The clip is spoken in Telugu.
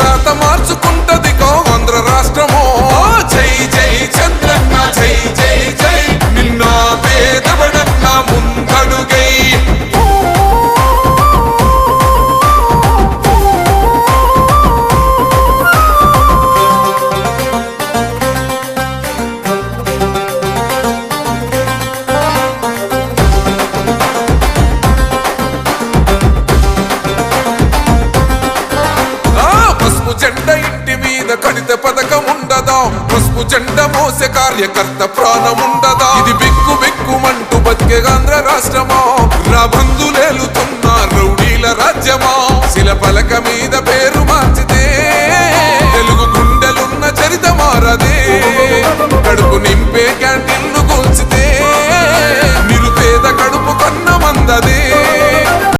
రాత మార్చుకుంటది. జెండ ఇంటి మీద కణిత పథకం ఉండదా? పసుపు జెండ మోసే కార్యకర్త ప్రాణం ఉండదా? ఇది బిక్కు బిక్కుమంటూ బతికే ఆంధ్ర రాష్ట్రమా? నా బంధులేలుతున్న రౌడీల రాజ్యమా? శిల పలక మీద పేరు మార్చితే తెలుగు గుండెలున్న చరిత మారదే. కడుపు నింపే